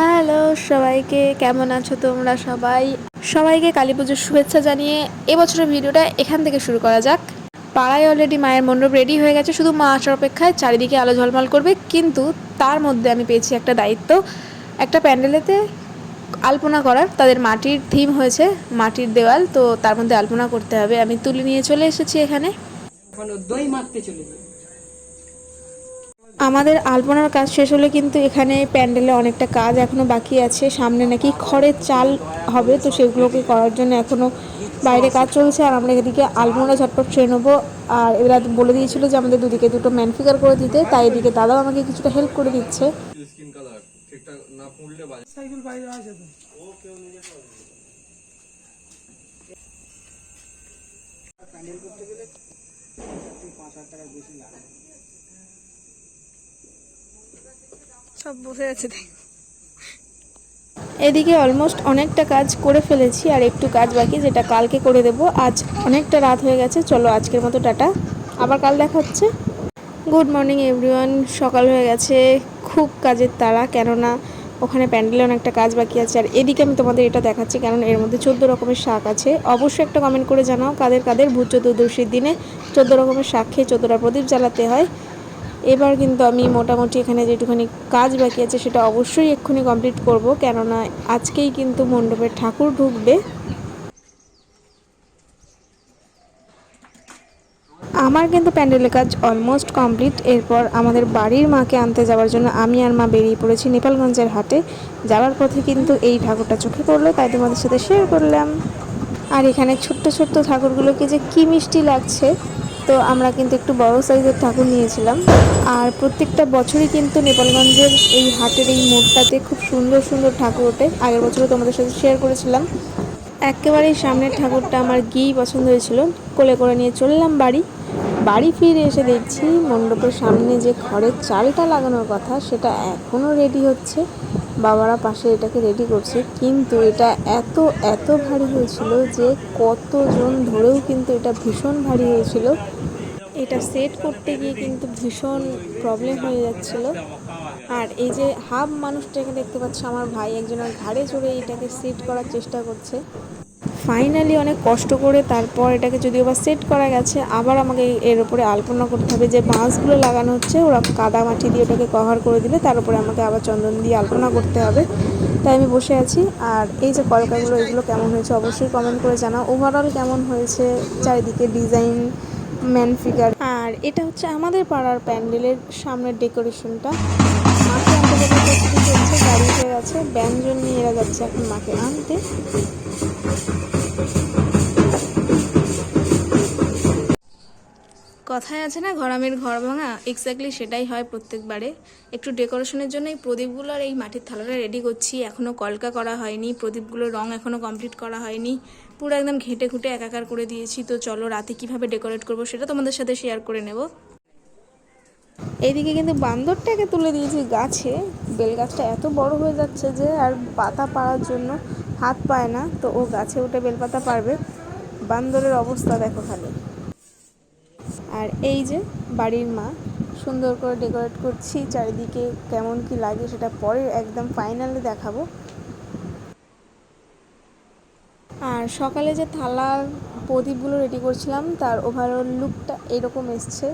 Hello সবাইকে, কেমন আছো তোমরা সবাই? সবাইকে কালী পুজোর শুভেচ্ছা জানিয়ে এবছরের ভিডিওটা এখান থেকে শুরু করা যাক। পাড়ায় অলরেডি মায়ের মণ্ডপ রেডি হয়ে গেছে, শুধু মা আসার অপেক্ষায় চারিদিকে আলো ঝলমল করবে, কিন্তু তার মধ্যে আমি পেয়েছি একটা দায়িত্ব। একটা প্যান্ডেলেতে আলপনা করার, তাদের মাটির থিম হয়েছে, মাটির দেওয়াল, তো তার মধ্যে আলপনা করতে হবে। আমি তুলে নিয়ে চলে এসেছি এখানে। দই চলে আমাদের আলপনার কাজ শেষ হলে কিন্তু এখানে প্যান্ডেলে অনেকটা কাজ এখনও বাকি আছে। সামনে নাকি খড়ের চাল হবে তো সেগুলোকে করার জন্য এখনও বাইরে কাজ চলছে। আর আমরা এদিকে আলপনা ঝটপট ছেড়ে নেব। আর এরা বলে দিয়েছিল যে আমাদের দুদিকে দুটো ম্যানফিগার করে দিতে তাই এদিকে দাদাও আমাকে কিছুটা হেল্প করে দিচ্ছে। স্কিন কালার ঠিকঠাক না পড়লে বাজে সাইকেল বাইরে আছে তো সব বসে আছে এদিকে অলমোস্ট অনেকটা কাজ করে ফেলেছি, আর একটু কাজ বাকি যেটা কালকে করে দেব। আজ অনেকটা রাত হয়ে গেছে, চলো আজকের মতো টাটা। আবার কাল দেখা হচ্ছে। গুড মর্নিং এভরিওয়ান সকাল হয়ে গেছে, খুব কাজের তারা কেননা ওখানে প্যান্ডেলে অনেকটা কাজ বাকি আছে। আর এদিকে আমি তোমাদের এটা দেখাচ্ছি, কারণ এর মধ্যে চোদ্দ রকমের শাক আছে। অবশ্যই একটা কমেন্ট করে জানাও, কাদের কাদের ভূত চতুর্দশীর দিনে চোদ্দ রকমের শাক খেয়ে চোদ্দোটা প্রদীপ জ্বালাতে হয়। এবার কিন্তু আমি মোটামুটি এখানে যেটুখানি কাজ বাকি আছে সেটা অবশ্যই এক্ষুনি কমপ্লিট করব, কেননা আজকেই কিন্তু মণ্ডপের ঠাকুর ঢুকবে। আমার কিন্তু প্যান্ডেলের কাজ অলমোস্ট কমপ্লিট এরপর আমাদের বাড়ির মাকে আনতে যাওয়ার জন্য আমি আর মা বেরিয়ে পড়েছি নেপালগঞ্জের হাটে। যাওয়ার পথে কিন্তু এই ঠাকুরটা চোখে পড়ল, তাই তোমাদের সাথে শেয়ার করলাম। আর এখানে ছোট্ট ছোট্ট ঠাকুরগুলোকে যে কি মিষ্টি লাগছে তো আমরা কিন্তু একটু বড় সাইজের ঠাকুর নিয়েছিলাম। আর প্রত্যেকটা বছরই কিন্তু নেপালগঞ্জের এই হাটের এই মোড়টাতে খুব সুন্দর সুন্দর ঠাকুর ওঠে। আগের বছরও তোমাদের সাথে শেয়ার করেছিলাম। একেবারেই সামনের ঠাকুরটা আমার গিয়েই পছন্দ হয়েছিল। কোলে করে নিয়ে চললাম বাড়ি। বাড়ি ফিরে এসে দেখছি মণ্ডপের সামনে যে খড়ের চালটা লাগানোর কথা, সেটা এখনও রেডি হচ্ছে। বাবারা পাশে এটাকে রেডি করছে। কিন্তু এটা এত এত ভারী হয়েছিল যে কতজন ধরেও কিন্তু এটা ভীষণ ভারী হয়েছিল। এটা সেট করতে গিয়ে কিন্তু ভীষণ প্রবলেম হয়ে যাচ্ছিল। আর এই যে হাফ মানুষটাকে দেখতে পাচ্ছে, আমার ভাই একজনের ঘাড়ে চড়ে এটাকে সেট করার চেষ্টা করছে। ফাইনালি অনেক কষ্ট করে তারপর এটাকে যদিও বা সেট করা গেছে আবার আমাকে এর উপরে আলপনা করতে হবে যে বাঁশগুলো লাগানো হচ্ছে ওরা কাদা মাটি দিয়ে ওটাকে কভার করে দিলে তার উপরে আমাকে আবার চন্দন দিয়ে আলপনা করতে হবে। তাই আমি বসে আছি আর এই যে কলকাগুলো এগুলো কেমন হয়েছে অবশ্যই কমেন্ট করে জানাও। ওভারঅল কেমন হয়েছে চারিদিকে ডিজাইন ম্যান ফিগার আর এটা হচ্ছে আমাদের পাড়ার প্যান্ডেলের সামনের ডেকোরেশনটা। মাকে আনতে গাড়ি গেছে ব্যঞ্জন নিয়ে এরা যাচ্ছে এখন মাকে আনতে। কথায় আছে না, ঘরামের ঘর ভাঙা? এক্স্যাক্টলি সেটাই হয় প্রত্যেকবারে। একটু ডেকোরেশনের জন্য এই প্রদীপগুলো আর এই মাটির থালাটা রেডি করছি। এখনও কলকা করা হয়নি প্রদীপগুলোর রং এখনও কমপ্লিট করা হয়নি। পুরো একদম ঘেটে ঘুটে একাকার করে দিয়েছি। তো চলো রাতে কীভাবে ডেকোরেট করব সেটা তোমাদের সাথে শেয়ার করে নেব। এইদিকে কিন্তু বান্দরটাকে তুলে দিয়েছি গাছে। বেল গাছটা এত বড় হয়ে যাচ্ছে যে আর পাতা পাড়ার জন্য হাত পায় না। তো ও গাছে উঠে বেলপাতা পারবে বান্দরের অবস্থা দেখো খালি। আর এই যে বাড়ির মা, সুন্দর করে ডেকোরেট করছি, চারিদিকে কেমন কি লাগে সেটা পরে একদম ফাইনালে দেখাবো। আর সকালে যে থালা প্রদীপগুলো রেডি করছিলাম, তার ওভারঅল লুকটা এরকম এসছে।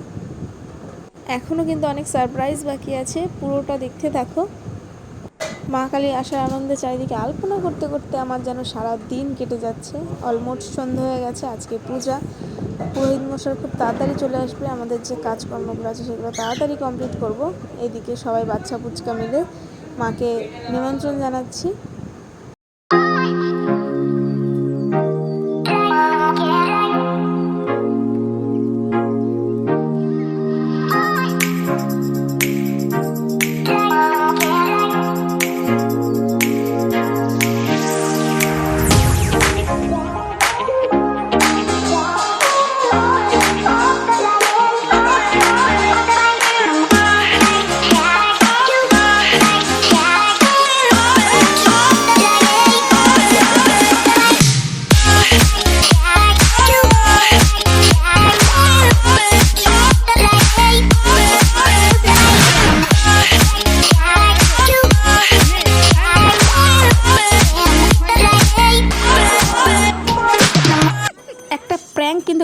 এখনও কিন্তু অনেক সারপ্রাইজ বাকি আছে, পুরোটা দেখতে থাকো। মা কালী আসার আনন্দে চারিদিকে আলপনা করতে করতে আমার যেন সারা দিন কেটে যাচ্ছে। অলমোস্ট সন্ধ্যা হয়ে গেছে, আজকে পূজা। পুরোহিত মশার খুব তাড়াতাড়ি চলে আসবে, আমাদের যে কাজকর্মগুলো আছে সেগুলো তাড়াতাড়ি কমপ্লিট করব। এদিকে সবাই বাচ্চা পুচকা মিলে মাকে নিমন্ত্রণ জানাচ্ছি।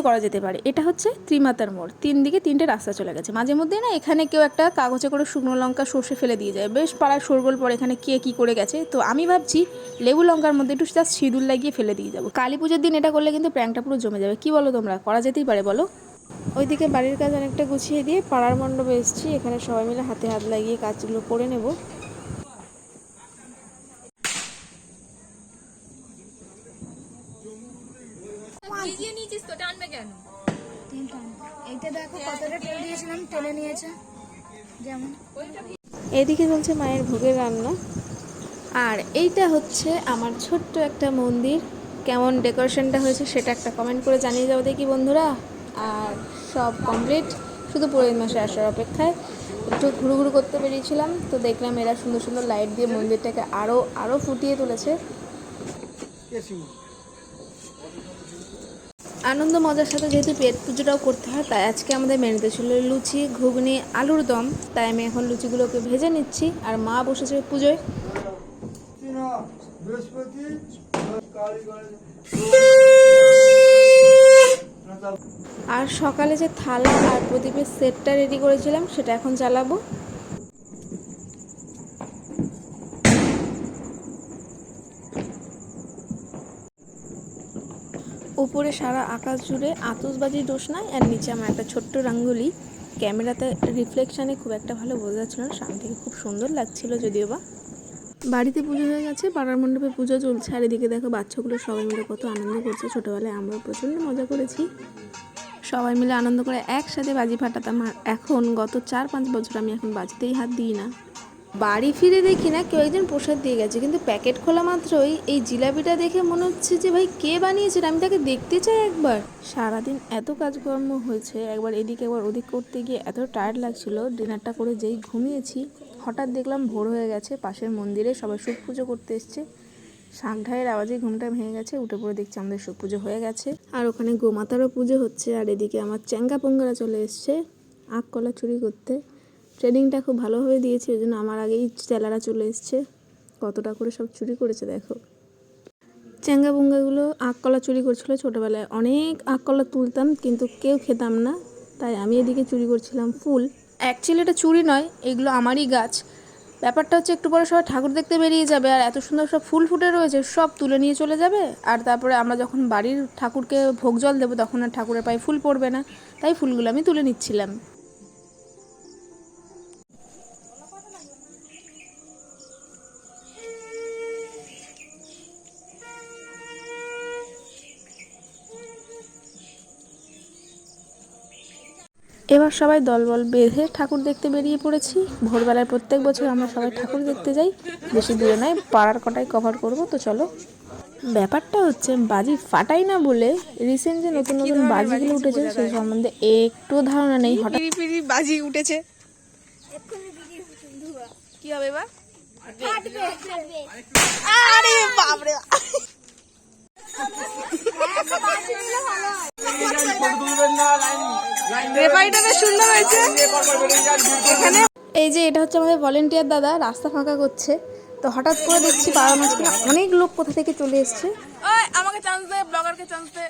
করা যেতে পারে। এটা হচ্ছে ত্রিমাতার মোড়। তিন দিকে তিনটে রাস্তা চলে গেছে। মাঝে মধ্যে না এখানে কেউ একটা কাগজে করে শুকনো লঙ্কা সর্ষে ফেলে দিয়ে যায়। বেশ পাড়ায় সরগোল পরে এখানে কে কী করে গেছে। তো আমি ভাবছি লেবু লঙ্কার মধ্যে একটু জাস্ট সিঁদুর লাগিয়ে ফেলে দিয়ে যাব। কালী পুজোর দিন এটা করলে কিন্তু প্র্যাঙ্কটা পুরো জমে যাবে। কি বলো তোমরা? করা যেতেই পারে, বলো। ওইদিকে বাড়ির কাজ অনেকটা গুছিয়ে দিয়ে পাড়ার মণ্ডপে এসেছি। এখানে সবাই মিলে হাতে হাত লাগিয়ে কাজগুলো করে নেব। এদিকে চলছে মায়ের ভোগের রান্না। আর এইটা হচ্ছে আমার ছোট্ট একটা মন্দির। কেমন ডেকোরেশনটা হয়েছে সেটা একটা কমেন্ট করে জানিয়ে যাব দেখি বন্ধুরা। আর সব কমপ্লিট শুধু পুরোহিত মাসে আসার অপেক্ষায়। একটু ঘুরু ঘুরু করতে বেরিয়েছিলাম, তো দেখলাম এরা সুন্দর সুন্দর লাইট দিয়ে মন্দিরটাকে আরও আরও ফুটিয়ে তুলেছে। আনন্দ, মজার সাথে যেহেতু পেট পুজোটাও করতে হয়, তাই আজকে আমাদের মেনুতে ছিল লুচি, ঘুগনি, আলুর দম। তাই আমি এখন লুচিগুলোকে ভেজে নিচ্ছি আর মা বসেছে পুজোয়। আর সকালে যে থালা আর প্রদীপের সেটটা রেডি করেছিলাম, সেটা এখন জ্বালাবো। উপরে সারা আকাশ জুড়ে আতসবাজির দোষ নাই, আর নিচে আমার একটা ছোট্ট রাঙ্গুলি। ক্যামেরাতে রিফ্লেকশানে খুব একটা ভালো বোঝা যাচ্ছিল না, সামনে থেকে খুব সুন্দর লাগছিল যদিও বা। বাড়িতে পুজো হয়ে গেছে, পাড়ার মণ্ডপে পুজো চলছে, আর এদিকে দেখো বাচ্চাগুলো সবাই মিলে কত আনন্দ করছে। ছোটোবেলায় আমরা প্রচণ্ড মজা করেছি। সবাই মিলে আনন্দ করে একসাথে বাজি ফাটাতাম, আর এখন গত চার পাঁচ বছর আমি এখন বাজিতেই হাত দিই না। বাড়ি ফিরে দেখি না কেউ একজন প্রসাদ দিয়ে গেছে। কিন্তু প্যাকেট খোলা মাত্রই এই জিলাপিটা দেখে মনে হচ্ছে যে ভাই কে বানিয়েছে আমি তাকে দেখতে চাই একবার। সারাদিন এত কাজকর্ম হয়েছে একবার এদিকে একবার ওদিক করতে গিয়ে এত টায়ার্ড লাগছিল। ডিনারটা করে যেই ঘুমিয়েছি হঠাৎ দেখলাম ভোর হয়ে গেছে। পাশের মন্দিরে সবাই সুখ পুজো করতে এসছে। শাঁখ ঢাইয়ের আওয়াজে ঘুমটা ভেঙে গেছে উঠে পড়ে দেখছি আমাদের সুখ পুজো হয়ে গেছে। আর ওখানে গোমাতারও পুজো হচ্ছে আর এদিকে আমার চ্যাঙ্গা পঙ্গারা চলে এসছে আখ কলা চুরি করতে। ট্রেনিংটা খুব ভালোভাবে দিয়েছি, ওই জন্য আমার আগেই চেলারা চলে এসছে। কতটা করে সব চুরি করেছে, দেখো। চ্যাঙ্গা পুঙ্গাগুলো আখ কলা চুরি করছিল ছোটোবেলায়। অনেক আখ কলা তুলতাম, কিন্তু কেউ খেতাম না। তাই আমি এদিকে চুরি করছিলাম ফুল। অ্যাকচুয়ালি এটা চুরি নয়, এগুলো আমারই গাছ। ব্যাপারটা হচ্ছে একটু পরে সবাই ঠাকুর দেখতে বেরিয়ে যাবে, আর এত সুন্দর সব ফুল ফুটে রয়েছে, সব তুলে নিয়ে চলে যাবে। আর তারপরে আমরা যখন বাড়ির ঠাকুরকে ভোগ জল দেবো, তখন আর ঠাকুরের পায়ে ফুল পড়বে না। তাই ফুলগুলো আমি তুলে নিচ্ছিলাম। সবাই দলবল বেঁধে ঠাকুর দেখতে বেরিয়ে পড়েছি। ভোরবেলায় প্রত্যেক বছর আমরা সবাই ঠাকুর দেখতে যাই। বেশি দূরে নয় পাড়ার কটাই কভার করব তো চলো। ব্যাপারটা হচ্ছে বাজি ফাটাই না বলে রিসেন্ট যে নতুন নতুন বাজিগুলো উঠেছে সেই সম্বন্ধে একটু ধারণা নেই হঠাৎ বাজি উঠেছে। কি হবে এবার? আরে বাপরে রেফারিটা বেশ সুন্দর হয়েছে। এখানে এই যে এটা হচ্ছে আমাদের ভলেন্টিয়ার দাদা রাস্তা ফাঁকা করছে। তো হঠাৎ করে দেখছি পাড়ার মাঝখানে অনেক লোক কোথা থেকে চলে এসছে। আমাকে চান্স দে ব্লগারকে চান্স দে।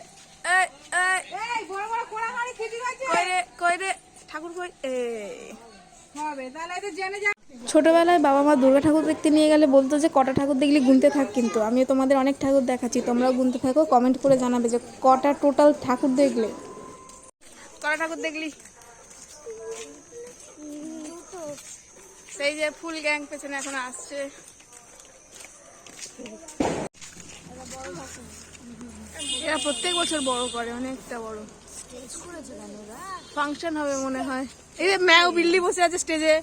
এই এই। বড় বড় কোড়া মারি খেতে হয়েছে। কই রে কই রে? ঠাকুর কই? এই। হবে তাহলে তো জেনে যা ছোটবেলায় বাবা মা দুর্গা ঠাকুর দেখতে নিয়ে গেলে বলতো যে কটা ঠাকুর দেখলে গুনতে থাক কিন্তু। আমিও তোমাদের অনেক ঠাকুর দেখাচ্ছি তোমরাও গুনতে থাকো কমেন্ট করে জানাবে যে কটা টোটাল ঠাকুর দেখলে? কড়া ঠাকুর দেখলি? সেই যে ফুল গ্যাং পেছনে এখন আসছে। এরা প্রত্যেক বছর বড় করে অনেকটা বড়। ফাংশন হবে মনে হয়। এই যে ম্যাও বিল্লি বসে আছে স্টেজে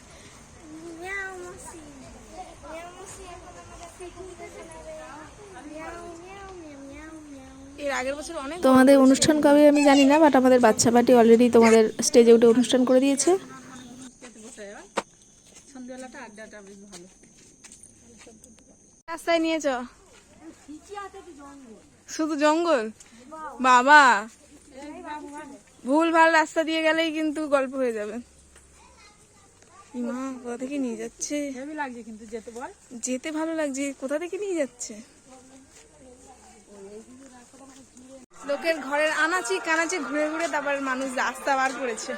মিয়াও মাসি মিয়াও মাসি এখন আমাদের পিকনিকে শোনাবে মিয়াও মিয়াও মিয়াও মিয়াও মিয়াও এর আগের বছর অনেক তোমাদের অনুষ্ঠান কবে আমি জানি না বাট আমাদের বাচ্চা পার্টি অলরেডি তোমাদের স্টেজে উঠে অনুষ্ঠান করে দিয়েছে। রাস্তায় নিয়েছ শুধু জঙ্গল? বাবা! ভুল ভালো রাস্তা দিয়ে গেলেই কিন্তু গল্প হয়ে যাবে। মা কোথা থেকে নিয়ে যাচ্ছে? লাগছে কিন্তু যেতে বল। যেতে ভালো লাগছে কোথা থেকে নিয়ে যাচ্ছে? লোকের ঘরের আনাচি কানাচি ঘুরে ঘুরে তারপর মানুষ রাস্তা বার করেছে।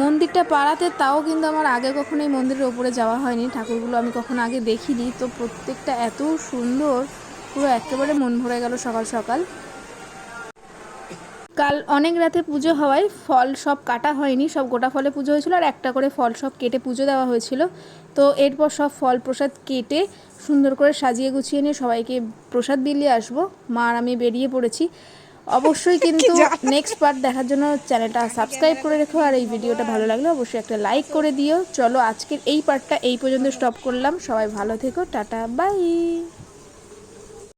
মন্দিরটা পাড়াতে, তাও কিন্তু আমার আগে কখনো এই মন্দিরের ওপরে যাওয়া হয়নি। ঠাকুরগুলো আমি কখনো আগে দেখিনি। তো প্রত্যেকটা এত সুন্দর, পুরো একেবারে মন ভরে গেল সকাল সকাল। কাল অনেক রাতে পুজো হওয়ায় ফল সব কাটা হয়নি সব গোটা ফলে পুজো হয়েছিল আর একটা করে ফল সব কেটে পুজো দেওয়া হয়েছিল। তো এরপর সব ফল প্রসাদ কেটে সুন্দর করে সাজিয়ে গুছিয়ে নিয়ে সবাইকে প্রসাদ দিলে আসব। মা আর আমি বেরিয়ে পড়েছি। অবশ্যই কিন্তু নেক্সট পার্ট দেখার জন্য চ্যানেলটা সাবস্ক্রাইব করে রেখো আর এই ভিডিওটা ভালো লাগলে অবশ্যই একটা লাইক করে দিও। চলো আজকের এই পার্টটা এই পর্যন্ত স্টপ করলাম। সবাই ভালো থেকো টাটা বাই